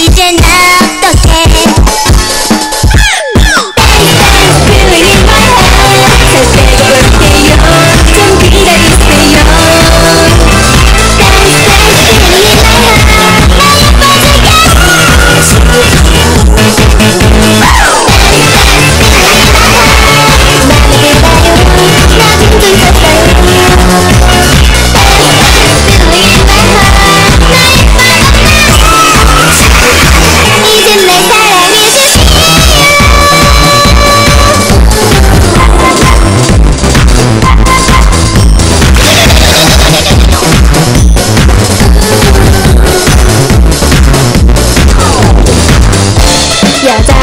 Each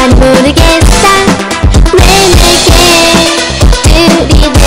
난 모르겠다. 왜 내게 들이대